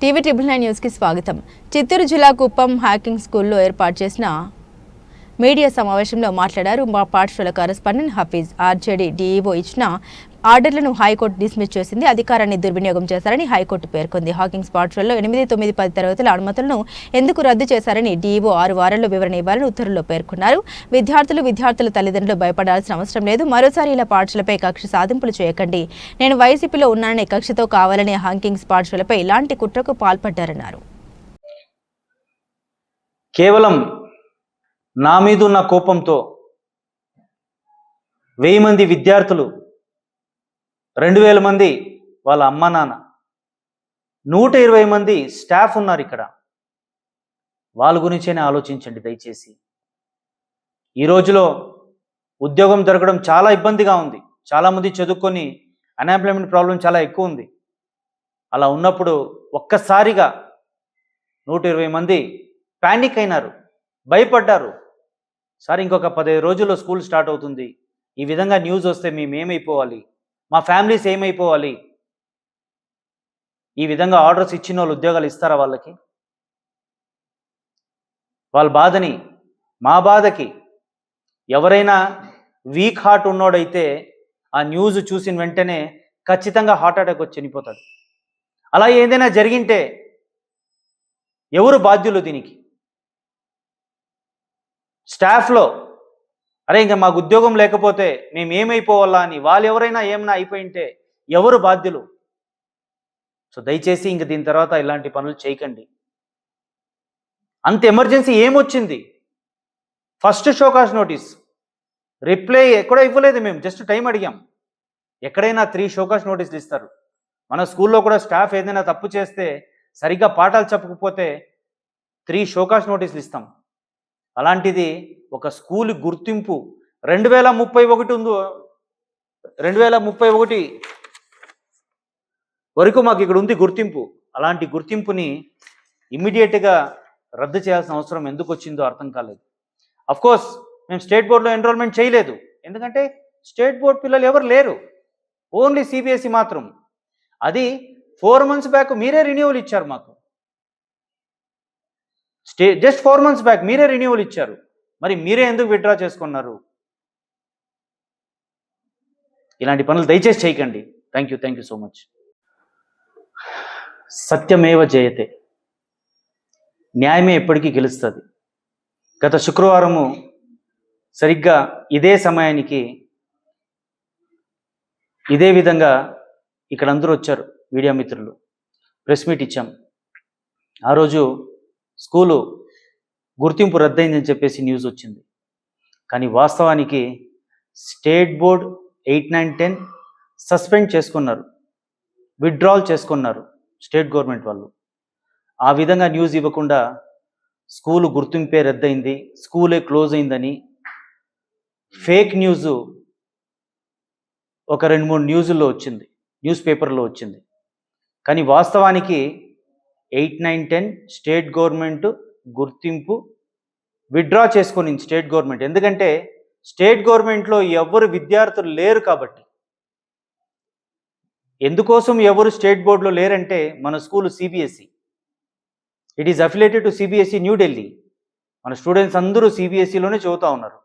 TV triple nine న్యూస్కి స్వాగతం. చిత్తూరు జిల్లా కుప్పం హ్యాకింగ్ స్కూల్లో ఏర్పాటు చేసిన మీడియా సమావేశంలో మాట్లాడారు. మా పాఠశాల కరస్పాండెంట్ హఫీజ్ ఆర్జేడీ డీఈఓ ఇచ్చిన ఆర్డర్లను హైకోర్టు డిస్మిస్ చేసింది. అధికారాన్ని దుర్వినియోగం చేశారని హైకోర్టు పేర్కొంది. హాకింగ్స్ పాఠశాలలో ఎనిమిది తొమ్మిది పది తరగతుల అనుమతులను ఎందుకు రద్దు చేశారని డీఈఓ ఆరు వారాల్లో వివరణ ఇవ్వాలని ఉత్తర్వుల్లో పేర్కొన్నారు. విద్యార్థులు విద్యార్థుల తల్లిదండ్రులు భయపడాల్సిన అవసరం లేదు. మరోసారి ఇలా పాఠశాలపై కక్ష సాధింపులు చేయకండి. నేను వైసీపీలో ఉన్నాననే కక్షతో కావాలని హాకింగ్స్ పాఠశాలపై ఇలాంటి కుట్రకు పాల్పడ్డారన్నారు. కేవలం నా మీదున్న కోపంతో వెయ్యి మంది విద్యార్థులు రెండు వేల మంది వాళ్ళ అమ్మ నాన్న నూట ఇరవై మంది స్టాఫ్ ఉన్నారు ఇక్కడ. వాళ్ళ గురించేనే ఆలోచించండి దయచేసి. ఈ రోజులో ఉద్యోగం దొరకడం చాలా ఇబ్బందిగా ఉంది. చాలామంది చదువుకొని అన్ఎంప్లాయ్మెంట్ ప్రాబ్లం చాలా ఎక్కువ ఉంది. అలా ఉన్నప్పుడు ఒక్కసారిగా నూట ఇరవై మంది ప్యానిక్ అయినారు భయపడ్డారు. సార్ ఇంకొక పదిహేను రోజుల్లో స్కూల్ స్టార్ట్ అవుతుంది. ఈ విధంగా న్యూస్ వస్తే మేము ఏమైపోవాలి? మా ఫ్యామిలీస్ ఏమైపోవాలి? ఈ విధంగా ఆర్డర్స్ ఇచ్చిన వాళ్ళు ఉద్యోగాలు ఇస్తారా వాళ్ళకి? వాళ్ళ బాధని మా బాధకి ఎవరైనా వీక్ హార్ట్ ఉన్నోడైతే ఆ న్యూస్ చూసిన వెంటనే ఖచ్చితంగా హార్ట్ అటాక్ వచ్చి చనిపోతాడు. అలా ఏదైనా జరిగింటే ఎవరు బాధ్యులు దీనికి? స్టాఫ్లో అరే ఇంకా మాకు ఉద్యోగం లేకపోతే మేము ఏమైపోవాలా? అని వాళ్ళు ఎవరైనా ఏమైనా అయిపోయింటే ఎవరు బాధ్యులు? సో దయచేసి ఇంక దీని తర్వాత ఇలాంటి పనులు చేయకండి. అంత ఎమర్జెన్సీ ఏమొచ్చింది? First show cause notice. రిప్లై ఎక్కడ ఇవ్వలేదు మేము జస్ట్ టైం అడిగాం. ఎక్కడైనా త్రీ షోకాస్ నోటీసులు ఇస్తారు. మన స్కూల్లో కూడా స్టాఫ్ ఏదైనా తప్పు చేస్తే సరిగ్గా పాఠాలు చెప్పకపోతే త్రీ షోకాస్ నోటీసులు ఇస్తాం. అలాంటిది ఒక స్కూల్ గుర్తింపు. రెండు వేల ముప్పై ఒకటి ఉందో? రెండు వేల ముప్పై ఒకటి వరకు మాకు ఇక్కడ ఉంది గుర్తింపు. అలాంటి గుర్తింపుని ఇమ్మీడియట్గా రద్దు చేయాల్సిన అవసరం ఎందుకు వచ్చిందో అర్థం కాలేదు. అఫ్కోర్స్ మేము స్టేట్ బోర్డులో ఎన్రోల్మెంట్ చేయలేదు. ఎందుకంటే స్టేట్ బోర్డ్ పిల్లలు ఎవరు లేరు. ఓన్లీ సిబిఎస్ఈ మాత్రం. అది ఫోర్ మంత్స్ బ్యాక్ మీరే రిన్యూవల్ ఇచ్చారు మాకు. Stay just four months back మీరే రిన్యూవల్ ఇచ్చారు. మరి మీరే ఎందుకు విత్డ్రా చేసుకున్నారు? ఇలాంటి పనులు దయచేసి చేయకండి. Thank you thank you so much సత్యమేవ జయతే. న్యాయమే ఎప్పటికీ గెలుస్తుంది. గత శుక్రవారము సరిగ్గా ఇదే సమయానికి ఇదే విధంగా ఇక్కడ అందరూ వచ్చారు మీడియా మిత్రులు. ప్రెస్ మీట్ ఇచ్చాం. ఆ రోజు స్కూలు గుర్తింపు రద్దయిందని చెప్పేసి న్యూస్ వచ్చింది. కానీ వాస్తవానికి state board eight nine ten suspend చేసుకున్నారు. విత్డ్రాల్ చేసుకున్నారు స్టేట్ గవర్నమెంట్ వాళ్ళు. ఆ విధంగా న్యూస్ ఇవ్వకుండా స్కూలు గుర్తింపే రద్దయింది స్కూలే క్లోజ్ అయిందని ఫేక్ న్యూస్ ఒక రెండు మూడు న్యూస్లో వచ్చింది న్యూస్ పేపర్లో వచ్చింది. కానీ వాస్తవానికి eight nine ten state government గుర్తింపు విత్డ్రా చేసుకొని స్టేట్ గవర్నమెంట్. ఎందుకంటే స్టేట్ గవర్నమెంట్లో ఎవరు విద్యార్థులు లేరు కాబట్టి. ఎందుకోసం ఎవరు స్టేట్ బోర్డులో లేరంటే మన school CBSE. It is affiliated to CBSE New Delhi మన స్టూడెంట్స్ అందరూ సిబిఎస్ఈలోనే చదువుతూ ఉన్నారు.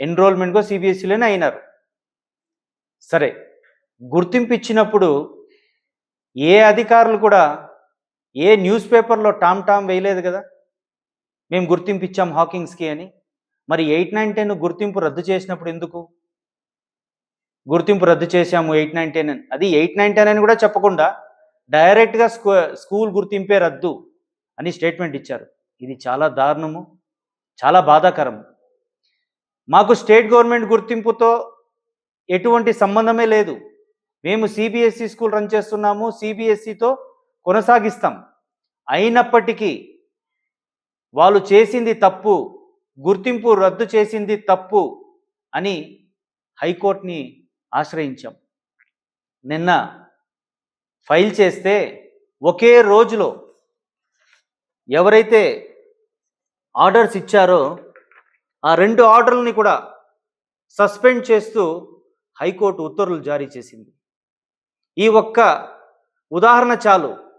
ఎన్రోల్మెంట్ కూడా సిబిఎస్ఈలోనే అయినారు. సరే గుర్తింపు ఇచ్చినప్పుడు ఏ అధికారులు కూడా ఏ న్యూస్ పేపర్లో టామ్ టామ్ వేయలేదు కదా? మేము గుర్తింపు ఇచ్చాం హాకింగ్స్కి అని. మరి ఎయిట్ నైన్ టెన్ గుర్తింపు రద్దు చేసినప్పుడు ఎందుకు? గుర్తింపు రద్దు చేశాము ఎయిట్ నైన్ టెన్ అని. అది ఎయిట్ నైన్ టెన్ అని కూడా చెప్పకుండా డైరెక్ట్గా స్కూ స్కూల్ గుర్తింపే రద్దు అని స్టేట్మెంట్ ఇచ్చారు. ఇది చాలా దారుణము చాలా బాధాకరం. మాకు స్టేట్ గవర్నమెంట్ గుర్తింపుతో ఎటువంటి సంబంధమే లేదు. మేము సిబిఎస్ఈ స్కూల్ రన్ చేస్తున్నాము సిబిఎస్ఈతో కొనసాగిస్తాం. అయినప్పటికీ వాళ్ళు చేసింది తప్పు గుర్తింపు రద్దు చేసింది తప్పు అని హైకోర్టుని ఆశ్రయించాం. నిన్న ఫైల్ చేస్తే ఒకే రోజులో ఎవరైతే ఆర్డర్స్ ఇచ్చారో ఆ రెండు ఆర్డర్లని కూడా సస్పెండ్ చేస్తూ హైకోర్టు ఉత్తర్వులు జారీ చేసింది. ఈ ఒక్క ఉదాహరణ చాలు.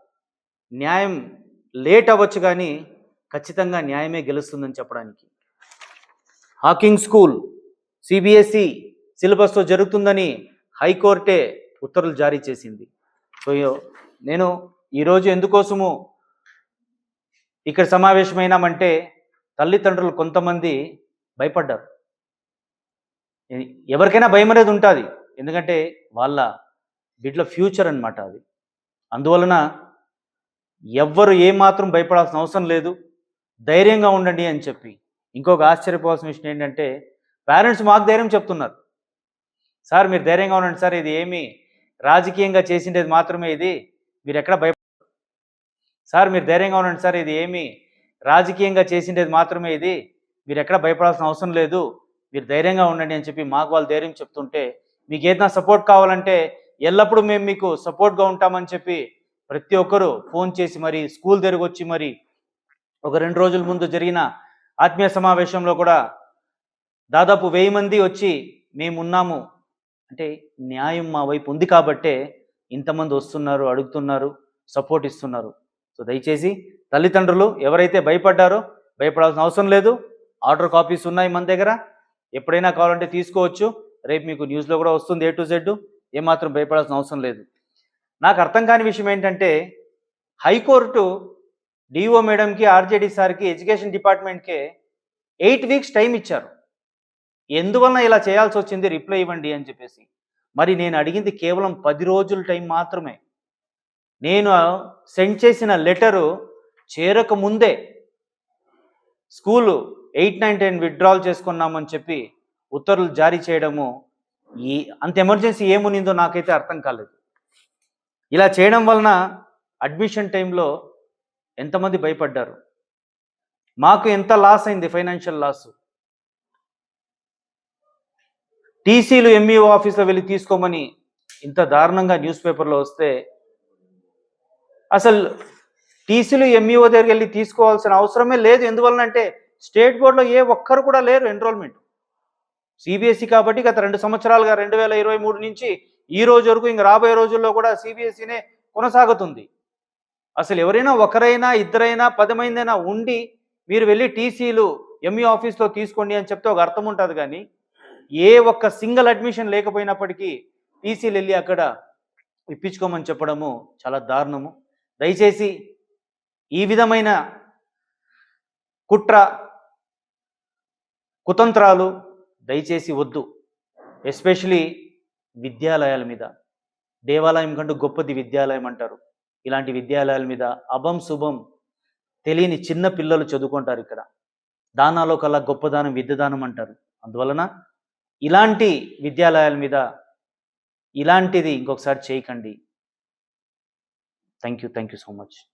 న్యాయం లేట్ అవ్వచ్చు కానీ ఖచ్చితంగా న్యాయమే గెలుస్తుందని చెప్పడానికి. హాకింగ్ స్కూల్ సిబిఎస్ఈ సిలబస్తో జరుగుతుందని హైకోర్టే ఉత్తర్వులు జారీ చేసింది. సో నేను ఈరోజు ఎందుకోసము ఇక్కడ సమావేశమైనామంటే తల్లిదండ్రులు కొంతమంది భయపడ్డారు. ఎవరికైనా భయం అనేది ఉంటుంది. ఎందుకంటే వాళ్ళ బిడ్డల ఫ్యూచర్ అన్నమాట అది. అందువలన ఎవ్వరు ఏమాత్రం భయపడాల్సిన అవసరం లేదు. ధైర్యంగా ఉండండి అని చెప్పి. ఇంకొక ఆశ్చర్యపోవాల్సిన విషయం ఏంటంటే పేరెంట్స్ మాకు ధైర్యం చెప్తున్నారు. సార్ మీరు ధైర్యంగా ఉండండి సార్ ఇది ఏమి రాజకీయంగా చేసిండేది మాత్రమే ఇది. మీరు ఎక్కడ భయ సార్ మీరు ధైర్యంగా ఉండండి సార్ ఇది ఏమి రాజకీయంగా చేసిండేది మాత్రమే ఇది. మీరు ఎక్కడ భయపడాల్సిన అవసరం లేదు. మీరు ధైర్యంగా ఉండండి అని చెప్పి మాకు వాళ్ళు ధైర్యం చెప్తుంటే మీకు ఏదైనా సపోర్ట్ కావాలంటే ఎల్లప్పుడూ మేము మీకు సపోర్ట్గా ఉంటామని చెప్పి ప్రతి ఒక్కరూ ఫోన్ చేసి మరి స్కూల్ దగ్గరకు వచ్చి మరి ఒక రెండు రోజుల ముందు జరిగిన ఆత్మీయ సమావేశంలో కూడా దాదాపు వెయ్యి మంది వచ్చి మేము ఉన్నాము. అంటే న్యాయం మా వైపు ఉంది కాబట్టే ఇంతమంది వస్తున్నారు అడుగుతున్నారు సపోర్ట్ ఇస్తున్నారు. సో దయచేసి తల్లిదండ్రులు ఎవరైతే భయపడ్డారో భయపడాల్సిన అవసరం లేదు. ఆర్డర్ కాపీస్ ఉన్నాయి మన దగ్గర. ఎప్పుడైనా కావాలంటే తీసుకోవచ్చు. రేపు మీకు న్యూస్లో కూడా వస్తుంది ఏ టు జెడ్ ఏమాత్రం భయపడాల్సిన అవసరం లేదు. నాకు అర్థం కాని విషయం ఏంటంటే హైకోర్టు డిఓ మేడంకి ఆర్జేడీ సార్కి ఎడ్యుకేషన్ డిపార్ట్మెంట్కే ఎయిట్ వీక్స్ టైం ఇచ్చారు. ఎందువలన ఇలా చేయాల్సి వచ్చింది? రిప్లై ఇవ్వండి అని చెప్పేసి. మరి నేను అడిగింది కేవలం పది రోజుల టైం మాత్రమే. నేను సెండ్ చేసిన లెటరు చేరక ముందే school eight nine ten withdrawal చేసుకున్నామని చెప్పి ఉత్తర్వులు జారీ చేయడము ఈ అంత ఎమర్జెన్సీ ఏమునిందో నాకైతే అర్థం కాలేదు. ఇలా చేయడం వలన అడ్మిషన్ టైంలో ఎంతమంది భయపడ్డారు? మాకు ఎంత లాస్ అయింది ఫైనాన్షియల్ లాస్? టీసీలు ఎంఈఓ ఆఫీస్లో వెళ్ళి తీసుకోమని ఇంత దారుణంగా న్యూస్ పేపర్లో వస్తే అసలు టీసీలు ఎంఈఓ దగ్గరికి వెళ్ళి తీసుకోవాల్సిన అవసరమే లేదు. ఎందువలనంటే స్టేట్ బోర్డులో ఏ ఒక్కరు కూడా లేరు ఎన్రోల్మెంట్ సిబిఎస్ఈ కాబట్టి గత రెండు సంవత్సరాలుగా రెండు వేల ఇరవై మూడు నుంచి ఈ రోజు వరకు ఇంక రాబోయే రోజుల్లో కూడా సిబిఎస్ఈనే కొనసాగుతుంది. అసలు ఎవరైనా ఒకరైనా ఇద్దరైనా పది మైంది అయినా ఉండి మీరు వెళ్ళి టీసీలు ఎంఈ ఆఫీస్లో తీసుకోండి అని చెప్తే ఒక అర్థం ఉంటుంది కానీ ఏ ఒక్క సింగిల్ అడ్మిషన్ లేకపోయినప్పటికీ టీసీలు వెళ్ళి అక్కడ ఇప్పించుకోమని చెప్పడము చాలా దారుణము. దయచేసి ఈ విధమైన కుట్ర కుతంత్రాలు దయచేసి వద్దు. ఎస్పెషలీ విద్యాలయాల మీద. దేవాలయం కంటూ గొప్పది విద్యాలయం అంటారు. ఇలాంటి విద్యాలయాల మీద అభం శుభం తెలియని చిన్న పిల్లలు చదువుకుంటారు ఇక్కడ. దానాలో కల్లా గొప్పదానం విద్యదానం అంటారు. అందువలన ఇలాంటి విద్యాలయాల మీద ఇలాంటిది ఇంకొకసారి చేయకండి. Thank you thank you so much.